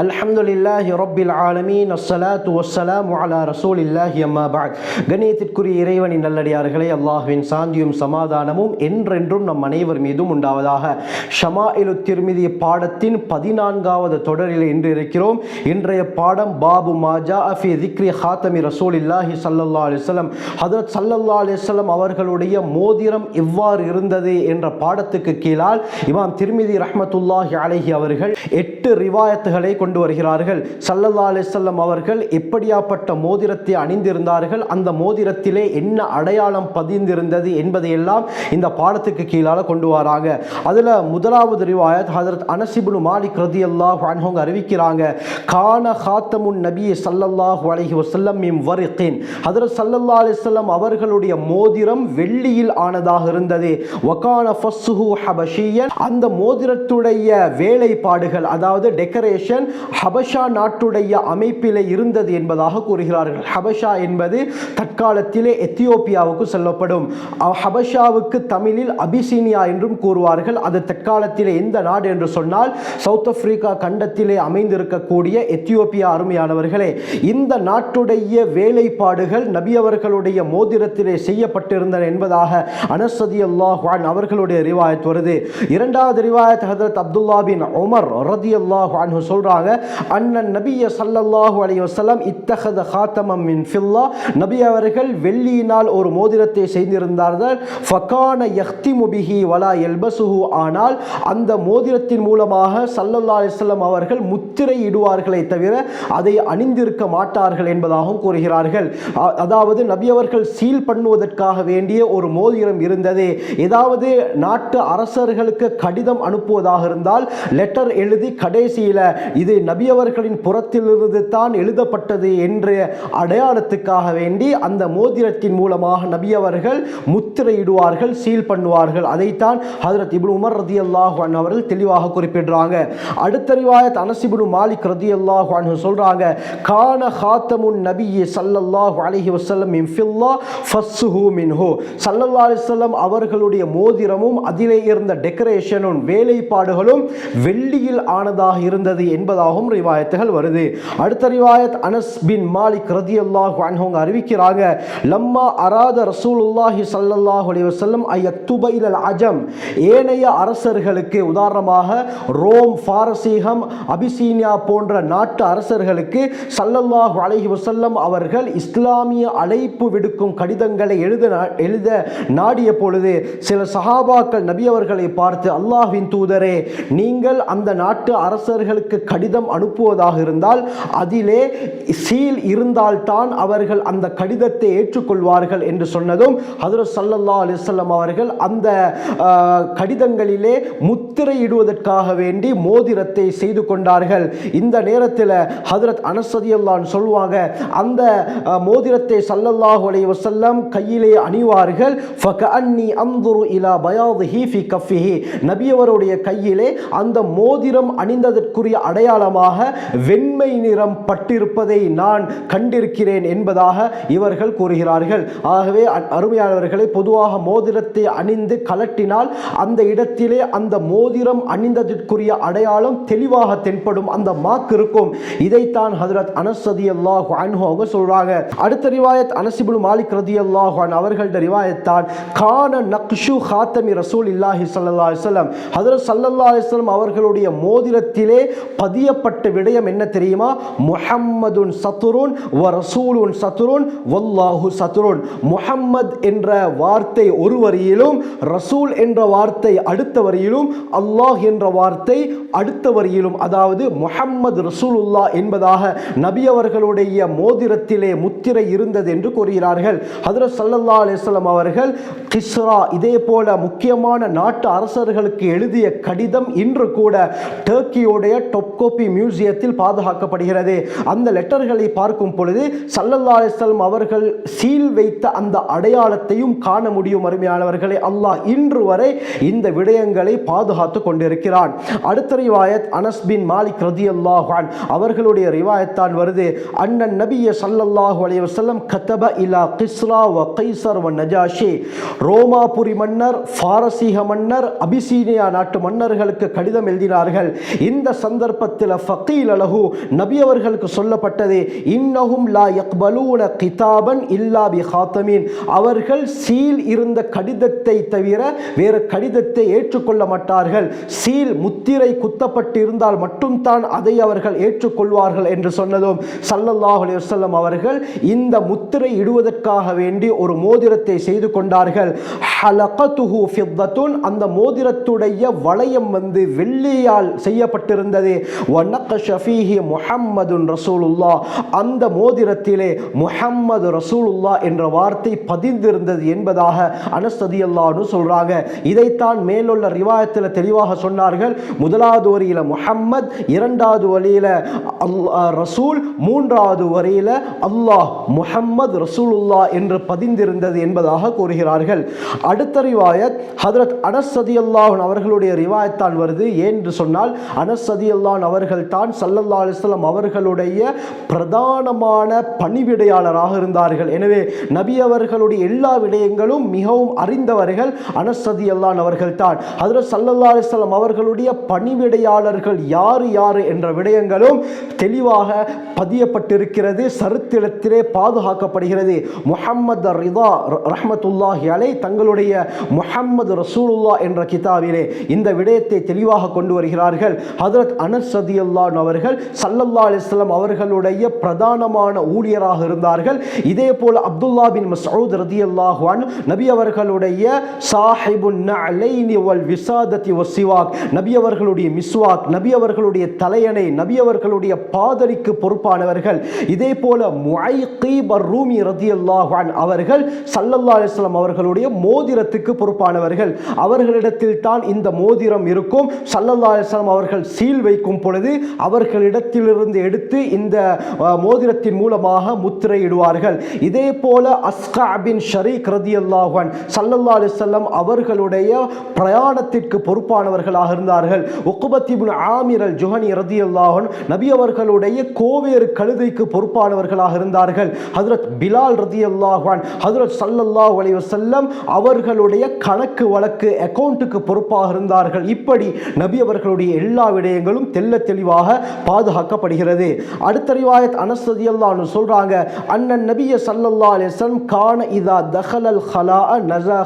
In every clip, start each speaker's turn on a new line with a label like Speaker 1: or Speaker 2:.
Speaker 1: அல்ஹம்துலில்லாஹி ரொப்பில் ஆலமீன். அஸ்ஸலாத்து வஸ்ஸலாம் அலா ரசூல் இல்லாஹி அம்மா பாத் கணியத்திற்குரிய இறைவனின் நல்லடியார்களே அல்லாஹுவின் சாந்தியும் சமாதானமும் என்றென்றும் நம் அனைவர் மீதும் உண்டாவதாக. ஷமா ஷமாயிலு திருமிதி பாடத்தின் பதினான்காவது தொடரில் இன்று இருக்கிறோம். இன்றைய பாடம் பாபு மாஜா அஃபி திக்ரி ஹாத்தமி ரசூல் இல்லாஹி சல்லல்லா அலிஸ்லம் ஹதரத் சல்லல்லா அலிஸ்லம் அவர்களுடைய மோதிரம் எவ்வாறு இருந்தது என்ற பாடத்துக்கு கீழால் இமாம் திருமிதி ரஹமத்துல்லாஹி அலஹி அவர்கள் எட்டு ரிவாயத்துகளை கொண்டு வருகிறார்கள். சல்லல்லா அலிசல்லம் அவர்கள் எப்படியாப்பட்ட மோதிரத்தை அணிந்திருந்தார்கள் அந்த மோதிரத்திலே என்ன அடையாளம் பதிந்திருந்தது என்பதையெல்லாம் இந்த பாடத்துக்கு கீழால் கொண்டு வராங்க. அதில் முதலாவது ரிவாயத் ஹதரத் அனசிபுல் மாலிக் ரதி அல்லாஹ் அன்ஹோங்க அறிவிக்கிறாங்க கான ஹாத்தமுன் நபி சல்லல்லாஹ் அலஹி வசல்லம் இம் வரிகின் ஹதரத் சல்லல்லா அலிசல்லம் அவர்களுடைய மோதிரம் வெள்ளியில் ஆனதாக இருந்தது. வகான ஃபஸ்ஸுஹு ஹபஷியன். அந்த மோதிரத்துடைய வேலைப்பாடுகள் அதாவது டெக்கரேஷன் ஹபஷா நாட்டுடைய அமைப்பிலே இருந்தது என்பதாக கூறுகிறார்கள். ஹபஷா என்பது தற்காலத்திலே எத்தியோப்பியாவுக்கு சொல்லப்படும். ஹபஷாவுக்கு தமிழில் அபிசீனியா என்றும் கூறுவார்கள். அது தற்காலத்திலே எந்த நாடு என்று சொன்னால் சவுத் ஆப்பிரிக்கா கண்டத்திலே அமைந்திருக்கக்கூடிய எத்தியோப்பியா அருமையானவர்களே இந்த நாட்டுடைய வேலைப்பாடுகள் நபி அவர்களுடைய மோதிரத்திலே செய்யப்பட்டிருந்தன என்பதாக அனசதி அல்லாஹான் அவர்களுடைய ரிவாயத் வருது. இரண்டாவது ரிவாயத் ஹதரத் அப்துல்லா பின் உமர் ரதி அல்லாஹான் அன்ஹு சொல்றாங்க அண்ணன் நபிய சல்லல்லாஹு அலைஹி வசலம் இத்தகத ஹாத்தமம் மின் ஃபில்லா. நபி அவர்கள் வெள்ளியினால் ஒரு மோதிரத்தை செய்திருந்தார்கள். ஃபகான யஹ்தி முபிஹி வலா எல்பசுஹு ஆனால் அந்த மோதிரத்தின் மூலமாக சல்லல்லா அலிஸ்லம் அவர்கள் முத்திரை இடுவார்களே தவிர அதை அணிந்திருக்க மாட்டார்கள் என்பதாகவும் கூறுகிறார்கள். அதாவது நபி அவர்கள் சீல் பண்ணுவதற்காக வேண்டிய ஒரு மோதிரம் இருந்தது. ஏதாவது நாட்டு அரசர்களுக்கு கடிதம் அனுப்புவதாக இருந்தால் லெட்டர் எழுதி கடைசியில் இது நபி அவர்களின் புறத்திலிருந்து தான் எழுதப்பட்டது என்ற அடையாளத்துக்காக வேண்டி அந்த மோதிரத்தின் மூலமாக நபி அவர்கள் முத்திரையிடுவார்கள் சீல் பண்ணுவார்கள். அதைத்தான் ஹதரத் இபுன் உமர் ரதி அல்லாஹான் அவர்கள் தெளிவாக குறிப்பிடுறாங்க. அடுத்த ரிவாயத் அனசிபுனு மாலிக் ரதி அல்லாஹ் சொல்றாங்க கான ஹாத்தமுன் நபி சல்லல்லாஹு அலஹி வசல்லம் மின் ஃபில்லா ஃபஸ்ஸுஹு மின்ஹு. சல்லல்லா அலிஸ்லம் அவர்களுடைய மோதிரமும் அதிலே இருந்த டெக்கரேஷனும் வேலைப்பாடுகளும் வெள்ளியில் ஆனதாக இருந்தது என்பதாகவும் ரிவாயத்துகள் வருது. அடுத்த ரிவாயத் அனஸ் பின் மாலிக் ரதி அல்லாஹ் அன்ஹுங்க அறிவிக்கிறாங்க லம்மா அராத ரசூலுல்லாஹி ஸல்லல்லாஹு அலைஹி வஸல்லம் ஐயக்துப இலல் அஜம். ஏனைய அரசர்களுக்கு உதாரணமாக ரோம் பாரசீகம் அபிசீனியா போன்ற நாட்டு அரசர்களுக்கு சல்லல்லாஹ் அலஹி வசல்லம் அவர்கள் இஸ்லாமிய அழைப்பு விடுக்கும் கடிதங்களை எழுத எழுத நாடிய பொழுது சில சஹாபாக்கள் நபி அவர்களை பார்த்து அல்லாஹின் தூதரே நீங்கள் அந்த நாட்டு அரசர்களுக்கு கடிதம் அனுப்புவதாக இருந்தால் அதிலே சீல் இருந்தால்தான் அவர்கள் அந்த கடிதத்தை ஏற்றுக்கொள்வார்கள் என்று சொன்னதும் ஹதரத் சல்லல்லா அலிசல்லம் அவர்கள் அந்த கடிதங்களிலே முத்திரையிடுவதற்காக வேண்டி மோதிரத்தை செய்து கொண்டார்கள். இந்த நேரத்தில் ஹதரத் அனசதியல்லான் சொல்லுவாங்க அந்த மோதிரத்தை சல்லல்லாஹு அலைய வசல்லம் கையிலே அணிவார்கள். ஃபகஅன்னி அந்துரு இலா பயாதிஹி ஃபி கஃபிஹி. நபியவருடைய கையிலே அந்த மோதிரம் அணிந்ததற்குரிய அடையாளமாக வெண்மை நிறம் பட்டிருப்பதை நான் கண்டிருக்கிறேன் என்பதாக இவர்கள் கூறுகிறார்கள். ஆகவே அருமையானவர்களை பொதுவாக மோதிரத்தை அணிந்து கலட்டினால் அந்த இடத்திலே அந்த மோதிரம் அணிந்ததற்குரிய அடையாளம் தெளிவாக தென்படும் அந்த மாக்கு இருக்கும். இதைத்தான் ஹதரத் அனசதி அல்லாஹ் அவங்க சொல்றாங்க. அடுத்த ரிவாயத் அனசிபுல் மாலிக் ரதி அல்லாஹ் அவர்கள்ட ரிவாயத்தான் கான நக்ஷு ஹாத்தமி ரசூல் இல்லாஹி சல்லா அலிஸ்லம் ஹதரத் சல்லா அலிஸ்லம் அவர்களுடைய மோதிரத்திலே பதி அறியப்பட்ட விடயம் என்ன தெரியுமா? முஹம்மதுன் சத்துருன் வ ரசூலுன் சத்துருன் வல்லாஹு சத்துருன் முஹம்மத் என்ற வார்த்தை ஒரு வரியிலும் ரசூல் என்ற வார்த்தை அடுத்த வரியிலும் அல்லாஹ் என்ற வார்த்தை அடுத்த வரியிலும். அதாவது முஹம்மது ரசூலுல்லா என்பதாக நபி அவர்களுடைய மோதிரத்திலே முத்திரை இருந்தது என்று கூறுகிறார்கள். ஹதரத் சல்லல்லா அலிஸ்லாம் அவர்கள் கிஸ்ரா இதே போல முக்கியமான நாட்டு அரசர்களுக்கு எழுதிய கடிதம் இன்று கூட டர்க்கியுடைய டொப்கோபி மியூசியத்தில் பாதுகாக்கப்படுகிறது. அந்த லெட்டர்களை பார்க்கும் பொழுது சல்லல்லா அலிஸ்லம் அவர்கள் சீல் வைத்த அந்த அடையாளத்தையும் காண முடியும் அருமையானவர்களே. அல்லாஹ் இன்று வரை இந்த விடயங்களை பாதுகாத்து கொண்டிருக்கிறான். அடுத்த ரிவாயத் அனஸ் பின் மாலிக் ரதி அல்லாஹான் அவர்களுடைய ரிவாயத்தான் வருது. அண்ணன் நபிய சல்லல்லாஹு அலைஹி கத்தப இலா கிஸ்ரா வ கைசர் வ நஜாஷி. ரோமாபுரி மன்னர் பாரசீக மன்னர் அபிசீனியா நாட்டு மன்னர்களுக்கு கடிதம் எழுதினார்கள். இந்த சந்தர்ப்பத்தில் ஃபக்கீல் அலகு நபி அவர்களுக்கு சொல்லப்பட்டது இன்னஹும் லா யக்பலூன கிதாபன் இல்லா பி ஹாத்தமீன். அவர்கள் சீல் இருந்த கடிதத்தை தவிர வேறு கடிதத்தை ஏற்றுக்கொள்ள மாட்டார்கள். சீல் முத்திரை குத்தப்பட்டு இருந்தால் மட்டும்தான் அதை அவர்கள் ஏற்றுக்கொள்வார்கள் என்று சொன்னதும் சல்லல்லாஹு அலைஹி அவர்கள் இந்த முத்திரை இடுவதற்காக வேண்டி ஒரு மோதிரத்தை செய்து கொண்டார்கள். ஹலகத்துஹு ஃபித்தத்துன் அந்த மோதிரத்துடைய வளையம் வந்து வெள்ளியால் செய்யப்பட்டிருந்தது. முஹம்மதுன் ரசூலுல்லாஹ். அந்த மோதிரத்திலே முஹம்மது ரசூலுல்லா என்ற வார்த்தை பதிந்திருந்தது என்பதாக அனஸ்ததியல்லான்னு சொல்கிறாங்க சொல்றாங்க. இதைத்தான் மேலுள்ள ரிவாயத்தில் தெளிவாக சொன்னார்கள். முதலாவது வரியில் முஹம்மத் இரண்டாவது வரியில அல்லாஹ் ரசூல் மூன்றாவது வரியில் அல்லாஹ் முஹம்மது ரசூலுல்லா என்று பதிந்திருந்தது என்பதாக கூறுகிறார்கள். அடுத்த ரிவாயத் ஹதரத் அனஸ் ரதியல்லாஹு அவர்களுடைய ரிவாயத்தான் வருது. ஏன் என்று சொன்னால் அனஸ் அவர் அவர்கள் தான் சல்லல்லா அலிஸ்லாம் அவர்களுடைய பிரதானமான பணிவிடையாளராக இருந்தார்கள். எனவே நபி அவர்களுடைய எல்லா விடயங்களும் மிகவும் அறிந்தவர்கள் அனசதி அல்லான் அவர்கள் தான். அதில் சல்லல்லா அலிஸ்லாம் அவர்களுடைய பணிவிடையாளர்கள் யார் யார் என்ற விடயங்களும் தெளிவாக பதியப்பட்டிருக்கிறது சரித்திரத்திலே பாதுகாக்கப்படுகிறது. முஹம்மது ரிதா ரஹமத்துல்லாஹி அலை தங்களுடைய முஹம்மது ரசூலுல்லா என்ற கிதாபிலே இந்த விடயத்தை தெளிவாக கொண்டு வருகிறார்கள். ஹதரத் அனசதி ரதியல்லான் அவர்கள் சல்லல்லா அலிஸ்லாம் அவர்களுடைய பிரதானமான ஊழியராக இருந்தார்கள். இதே போல் அப்துல்லா பின் மசூத் ரதியல்லாஹான் நபி அவர்களுடைய சாஹிபுன் நலைனி வல் விசாதத்தி வசிவாக் நபி அவர்களுடைய மிஸ்வாக் நபி அவர்களுடைய தலையணை நபி அவர்களுடைய பாதரிக்கு பொறுப்பானவர்கள். இதே போல முஐகீப் ரூமி ரதியல்லாஹு அவர்கள் சல்லல்லா அலிஸ்லாம் அவர்களுடைய மோதிரத்துக்கு பொறுப்பானவர்கள். அவர்களிடத்தில் தான் இந்த மோதிரம் இருக்கும். சல்லல்லா அலிஸ்லாம் அவர்கள் சீல் வைக்கும் பொழுது இருக்கிறது. அவர்களிடத்திலிருந்து எடுத்து இந்த மோதிரத்தின் மூலமாக முத்திரையிடுவார்கள். இதே போல அஸ்கா பின் ஷரீக் ரதி அல்லாஹன் சல்லல்லா அலிசல்லம் அவர்களுடைய பிரயாணத்திற்கு பொறுப்பானவர்களாக இருந்தார்கள். உக்குபத்திபுன் ஆமிரல் ஜுஹனி ரதி அல்லாஹன் நபி அவர்களுடைய கோவேறு கழுதைக்கு பொறுப்பானவர்களாக இருந்தார்கள். ஹதரத் பிலால் ரதி அல்லாஹான் ஹதரத் சல்லல்லாஹு அலி வசல்லம் அவர்களுடைய கணக்கு வழக்கு அக்கௌண்ட்டுக்கு பொறுப்பாக இருந்தார்கள். இப்படி நபி அவர்களுடைய எல்லா விடயங்களும் தெல்ல தெளிவாக பாதுகாக்கப்படுகிறது. அடுத்த ரிவாயத் அனஸ் சொல்கிறாங்க அண்ணன் நபிய சல்லல்லா அலைஹி கான இதா தஹலல் ஹலா நஸா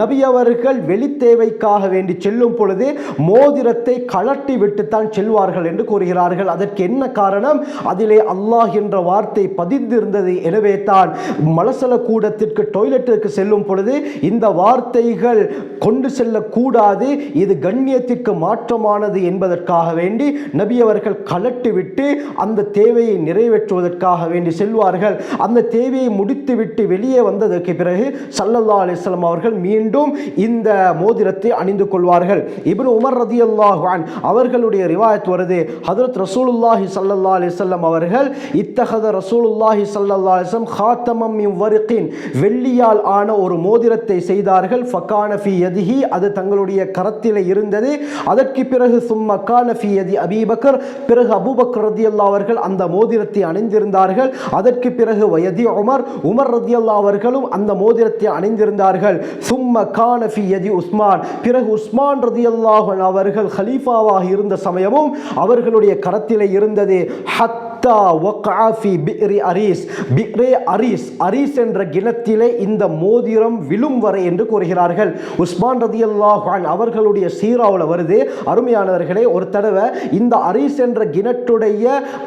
Speaker 1: நபி அவர்கள் வெளித்தேவைக்காக வேண்டி செல்லும் பொழுது மோதிரத்தை கழட்டி விட்டுத்தான் செல்வார்கள் என்று கூறுகிறார்கள். அதற்கு என்ன காரணம்? அதிலே அல்லாஹ் என்ற வார்த்தை பதிந்திருந்தது எனவே தான் மலசல கூடத்திற்கு டொய்லெட்டிற்கு செல்லும் பொழுது இந்த வார்த்தைகள் கொண்டு செல்லக்கூடாது இது கண்ணியத்திற்கு மாற்றமானது என்பதற்காகவே வேண்டி நபி அவர்கள் கலட்டு விட்டு அந்த தேவையை நிறைவேற்றுவதற்காக வேண்டி செல்வார்கள். அந்த தேவையை முடித்துவிட்டு வெளியே வந்ததற்கு பிறகு சல்லல்லா அலிஸ்லாம் அவர்கள் மீண்டும் இந்த மோதிரத்தை அணிந்து கொள்வார்கள். இப்னு உமர் ரதி அல்லாஹான் அவர்களுடைய ரிவாயத் வருது. ஹதரத் ரசூலுல்லாஹி சல்லல்லா அலைஹி அவர்கள் இத்தகத ரசூலுல்லாஹி சல்லல்லா அலிஸ்லம் ஹாத்தமம் இவ்வருக்கின் வெள்ளியால் ஆன ஒரு மோதிரத்தை செய்தார்கள். ஃபகான ஃபி யதிஹி அது தங்களுடைய கரத்தில் இருந்தது. அதற்கு பிறகு சும்ம கான ஃபி யதி அபீபக்கர் பிறகு அபூபக்கர் அல்லா அவர்கள் அந்த மோதிரத்தை அணிந்திருந்தார்கள். அதற்கு பிறகு வயதி உமர் உமர் ரதியல்லாஹு அவர்களும் அந்த மோதிரத்தை அணிந்திருந்தார்கள். சும்ம கானஃபி யதி உஸ்மான். பிறகு உஸ்மான் ரதி அல்லாஹன் அவர்கள் ஹலீஃபாவாக இருந்த சமயமும் அவர்களுடைய கரத்திலே இருந்தது. ஹத் ஹத்தா வக்ஆ பிக்ரி அரீஸ். பிக்ரே அரீஸ் அரீஸ் என்ற கிணத்திலே இந்த மோதிரம் விழும் வரை என்று கூறுகிறார்கள். உஸ்மான் ரதி அல்லாஹான் அவர்களுடைய சீராவில் வருது. அருமையானவர்களே ஒரு தடவை இந்த அரீஸ் என்ற கிணற்றுடைய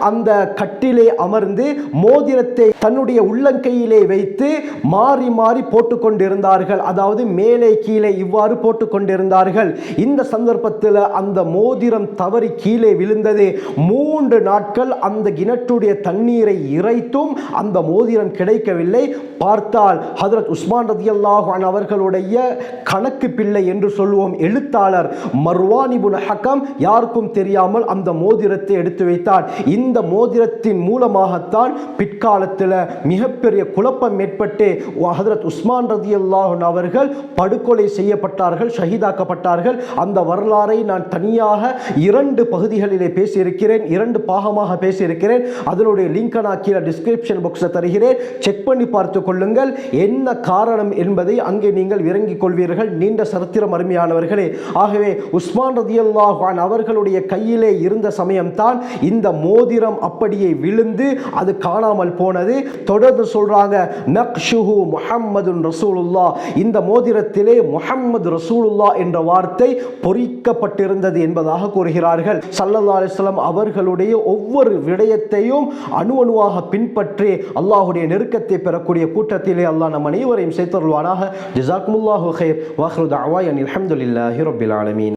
Speaker 1: அந்த கட்டிலே அமர்ந்து மோதிரத்தை தன்னுடைய உள்ளங்கையிலே வைத்து மாறி மாறி போட்டுக்கொண்டிருந்தார்கள். அதாவது மேலே கீழே இவ்வாறு போட்டுக்கொண்டிருந்தார்கள். இந்த சந்தர்ப்பத்தில் அந்த மோதிரம் தவறி கீழே விழுந்தது. மூன்று நாட்கள் அந்த கிணற்றுடைய தண்ணீரை இறைத்தும் அந்த மோதிரம் கிடைக்கவில்லை. பார்த்தால் ஹதரத் உஸ்மான் ரதி அல்லாஹான் அவர்களுடைய கணக்கு பிள்ளை என்று சொல்லுவோம் எழுத்தாளர் மர்வானிபுன் ஹக்கம் யாருக்கும் தெரியாமல் அந்த மோதிரத்தை எடுத்து வைத்தார் இந்த மோதிரத்தின் மூலமாகத்தான் பிற்காலத்தில் மிகப்பெரிய குழப்பம் ஏற்பட்டு ஹதரத் உஸ்மான் ரதி அல்லாஹன் அவர்கள் படுகொலை செய்யப்பட்டார்கள் ஷஹீதாக்கப்பட்டார்கள். அந்த வரலாறை நான் தனியாக இரண்டு பகுதிகளிலே பேசியிருக்கிறேன். இரண்டு பாகமாக பேசியிருக்கிறேன். அதனுடைய லிங்கை நான் கீழே டிஸ்கிரிப்ஷன் பாக்ஸில் தருகிறேன். செக் பண்ணி பார்த்து கொள்ளுங்கள். என்ன காரணம் என்பதை அங்கே நீங்கள் இறங்கிக் கொள்வீர்கள். நீண்ட சரித்திரம் அருமையானவர்களே. ஆகவே உஸ்மான் ரதியல்லாஹு அவர்களுடைய கையிலே இருந்த சமயம்தான் இந்த மோதிரம் அப்படியே விழுந்து அது காணாமல் போனது. தொடர்ந்து சொல்றாங்க நக்ஷுஹு முஹம்மது ரசூலுல்லா இந்த மோதிரத்திலே முஹம்மது ரசூலுல்லா என்ற வார்த்தை பொறிக்கப்பட்டிருந்தது என்பதாக கூறுகிறார்கள். சல்லல்லா அலிஸ்லாம் அவர்களுடைய ஒவ்வொரு விஷயத்தையும் அணு அணுவாக பின்பற்றி அல்லாஹுடைய நெருக்கத்தை பெறக்கூடிய கூட்டத்திலே அல்லாஹ் நம் அனைவரையும் சேர்த்தருள்வானாக ஜிசாக்முல்லாஹு ஹேர் வாஹ்ரு தாவா அனில் அல்ஹம்துலில்லாஹி ரபில் ஆலமீன்.